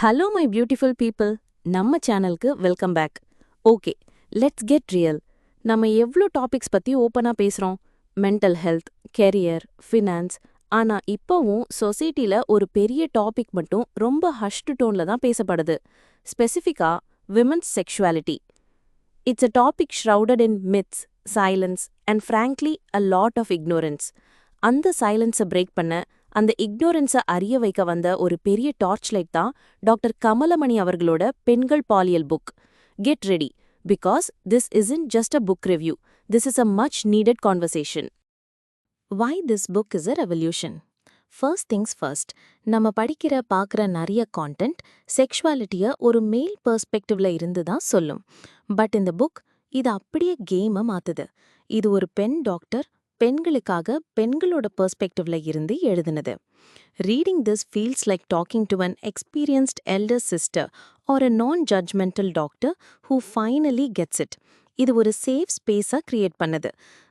Hello my beautiful people நம்ம சேனலுக்கு welcome back okay let's get real நம்ம எவ்வளோ டாபிக்ஸ் பற்றி ஓப்பனாக பேசுகிறோம் மென்டல் ஹெல்த் கெரியர் ஃபினான்ஸ் ஆனால் இப்போவும் சொசைட்டியில் ஒரு பெரிய டாபிக் மட்டும் ரொம்ப ஹஷ்டு டோனில் தான் பேசப்படுது. ஸ்பெசிஃபிக்காக women's sexuality it's a topic shrouded in myths silence and frankly a lot of ignorance அந்த சைலன்ஸை பிரேக் பண்ண அந்த இக்னோரன்ஸை அறிய வைக்க வந்த ஒரு பெரிய டார்ச் லைட் தான் டாக்டர் கமலமணி அவர்களோட பெண்கள் பாலியல் book. Get ready because this isn't just a book review this is a much needed conversation why this book is a revolution first things first நம்ம படிக்கிற பார்க்குற நிறைய கான்டென்ட் செக்ஷுவாலிட்டியை ஒரு மேல் பெர்ஸ்பெக்டிவ்ல இருந்து தான் சொல்லும். பட் இந்த புக் இது அப்படியே கேமை மாத்துது. இது ஒரு பெண் டாக்டர் பெண்களுக்காக பெண்களோட பெர்ஸ்பெக்டிவ்ல இருந்து எழுதுனது. Reading this feels like talking to an experienced elder sister or a non judgmental doctor who finally gets it இது ஒரு சேஃப் ஸ்பேஸாக கிரியேட் பண்ணுது.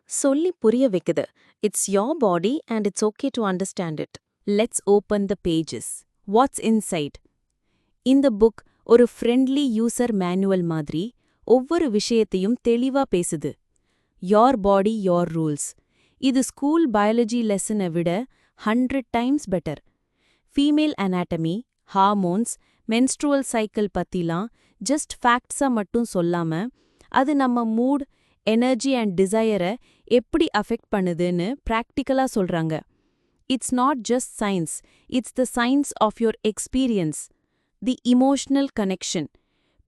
சொல்லி புரிய வைக்குது. It's your body and it's okay to understand it let's open the pages what's inside இந்த book ஒரு friendly user manual மாதிரி ஒவ்வொரு விஷயத்தையும் தெளிவா பேசுது. யோர் பாடி யோர் ரூல்ஸ் இது ஸ்கூல் பயாலஜி லெசனை விட hundred times better female anatomy hormones menstrual cycle பத்திலாம் ஜஸ்ட் ஃபேக்ட்ஸா மட்டும் சொல்லாம அது நம்ம மூட் எனர்ஜி அண்ட் டிசையரை எப்படி அஃபெக்ட் பண்ணுதுன்னு ப்ராக்டிக்கலாக சொல்றாங்க. It's not just science it's the science of your experience the emotional connection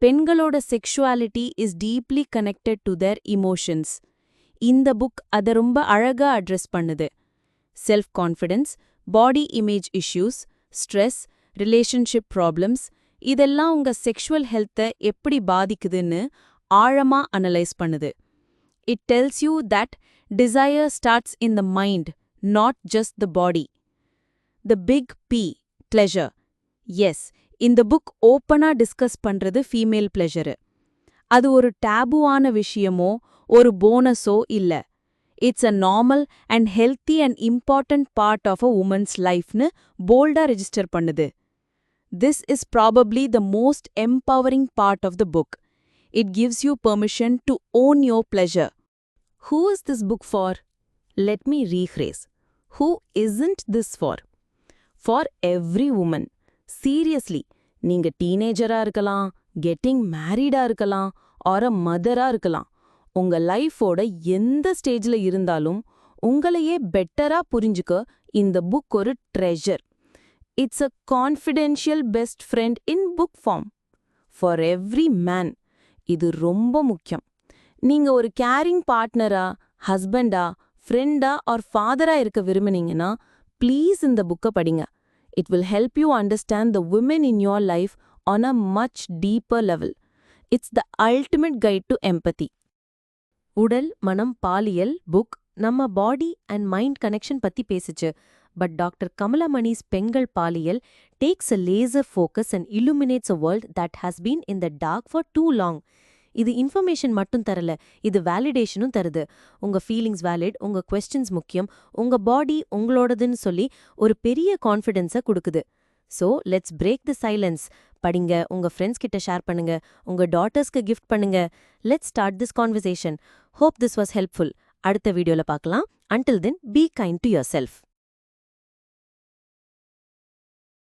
பெண்களோட sexuality is deeply connected to their emotions இந்த புக் அதை ரொம்ப அழகா அட்ரஸ் பண்ணுது. Self confidence body image issues stress relationship problems இதெல்லாம் உங்க செக்ஷுவல் ஹெல்த்தை எப்படி பாதிக்குதுன்னு ஆழமா அனலைஸ் பண்ணுது. It tells you that desire starts in the mind not just the body the big P pleasure yes இந்த புக் ஓப்பனாக டிஸ்கஸ் பண்றது ஃபீமேல் பிளஷரு அது ஒரு டேபுவான விஷயமோ ஒரு போனஸோ இல்ல. It's a normal and healthy and important part of a woman's லைஃப்னு போல்டா ரெஜிஸ்டர் பண்ணுது. This is probably the most empowering part of the book it gives you permission to own your pleasure who is this book for let me rephrase who isn't this for for every woman seriously நீங்க டீனேஜரா இருக்கலாம் getting மேரீடா இருக்கலாம் R அ மதரா இருக்கலாம் உங்க லைஃபோட எந்த ஸ்டேஜ்ல இருந்தாலும் உங்களையே பெட்டரா புரிஞ்சுக்க இந்த புக் ஒரு treasure it's a confidential best friend in book form for every man இது ரொம்ப முக்கியம். நீங்க ஒரு கேரிங் பார்ட்னரா ஹஸ்பண்டா ஃப்ரெண்டா ஆர் ஃபாதரா இருக்க விரும்புனீங்கன்னா ப்ளீஸ் இந்த புக்கை படிங்க. It will help you understand the woman in your life on a much deeper level it's the ultimate guide to empathy உடல் மனம் பாலியல் புக் நம்ம பாடி அண்ட் மைண்ட் கனெக்ஷன் பத்தி பேசுச்சு. பட் டாக்டர் கமலமணிஸ் பெண்கள் பாலியல் takes a laser focus and illuminates a world that has been in the dark for too long. இது information மட்டும் தரல இது வேலிடேஷனும் தருது. உங்க ஃபீலிங்ஸ் வேலிட் உங்க கொஸ்டின்ஸ் முக்கியம் உங்க பாடி உங்களோடதுன்னு சொல்லி ஒரு பெரிய கான்ஃபிடென்ஸை கொடுக்குது. So let's break the silence படிங்க உங்க ஃப்ரெண்ட்ஸ் கிட்ட ஷேர் பண்ணுங்க உங்க டாட்டர்ஸ்க்கு கிஃப்ட் பண்ணுங்க. Let's start this conversation hope this was helpful அடுத்த வீடியோல பார்க்கலாம். Until then be kind to yourself